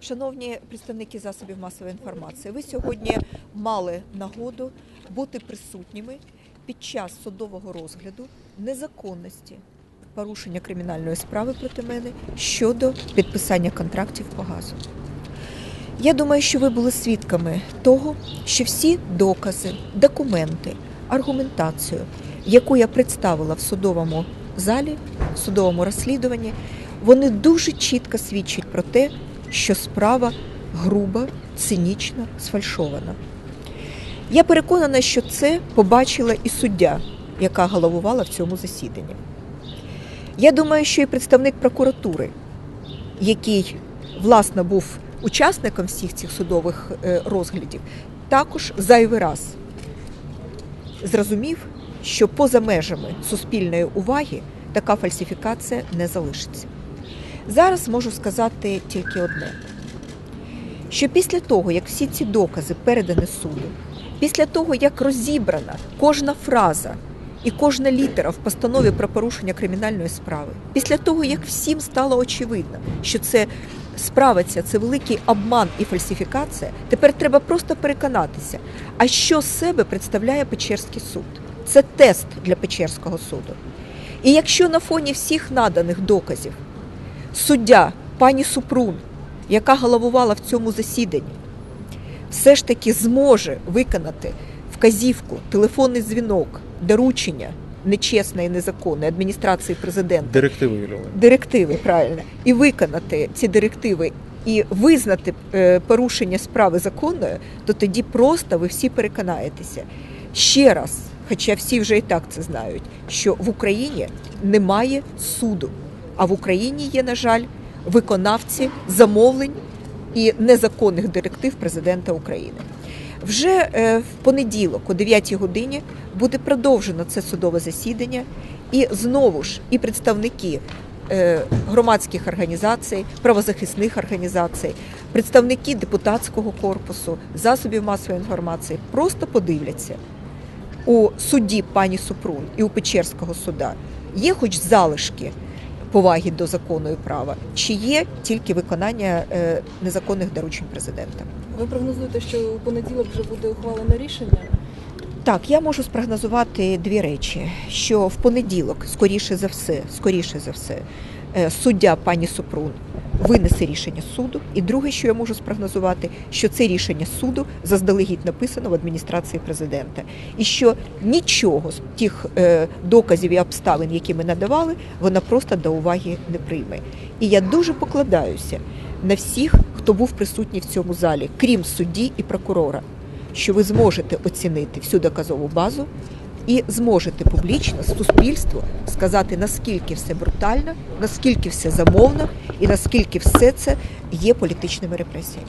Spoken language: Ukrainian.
Шановні представники засобів масової інформації, ви сьогодні мали нагоду бути присутніми під час судового розгляду незаконності порушення кримінальної справи проти мене щодо підписання контрактів по газу. Я думаю, що ви були свідками того, що всі докази, документи, аргументацію, яку я представила в судовому залі, в судовому розслідуванні, вони дуже чітко свідчать про те, що справа груба, цинічно сфальшована. Я переконана, що це побачила і суддя, яка головувала в цьому засіданні. Я думаю, що і представник прокуратури, який власне був учасником всіх цих судових е, розглядів, також зайвий раз зрозумів, що поза межами суспільної уваги така фальсифікація не залишиться. Зараз можу сказати тільки одне: що після того, як всі ці докази передані суду, після того, як розібрана кожна фраза і кожна літера в постанові про порушення кримінальної справи, після того, як всім стало очевидно, що це справа ця це великий обман і фальсифікація, тепер треба просто переконатися, а що себе представляє Печерський суд. Це тест для Печерського суду. І якщо на фоні всіх наданих доказів суддя пані Супрун, яка головувала в цьому засіданні, все ж таки зможе виконати вказівку, телефонний дзвінок, доручення нечесне і незаконне адміністрації президента, Директиви Юлія Олегівна. директиви правильно, і виконати ці директиви. І визнати е, порушення справи законною, то тоді просто ви всі переконаєтеся. Ще раз, хоча всі вже і так це знають, що в Україні немає суду, а в Україні є, на жаль, виконавці замовлень і незаконних директив президента України. Вже е, в понеділок, о 9 годині, буде продовжено це судове засідання, і знову ж і представники е, громадських організацій, правозахисних організацій, представники депутатського корпусу, засобів масової інформації просто подивляться у судді пані Супрун і у Печерського суда є хоч залишки поваги до закону і права, чи є тільки виконання е, незаконних доручень президента. Ви прогнозуєте, що у понеділок вже буде ухвалене рішення? Так, я можу спрогнозувати дві речі: що в понеділок, скоріше за все, скоріше за все, суддя пані Супрун винесе рішення суду. І друге, що я можу спрогнозувати, що це рішення суду заздалегідь написано в адміністрації президента, і що нічого з тих е, доказів і обставин, які ми надавали, вона просто до уваги не прийме. І я дуже покладаюся на всіх, хто був присутній в цьому залі, крім судді і прокурора що ви зможете оцінити всю доказову базу і зможете публічно суспільству сказати, наскільки все брутально, наскільки все замовно і наскільки все це є політичними репресіями.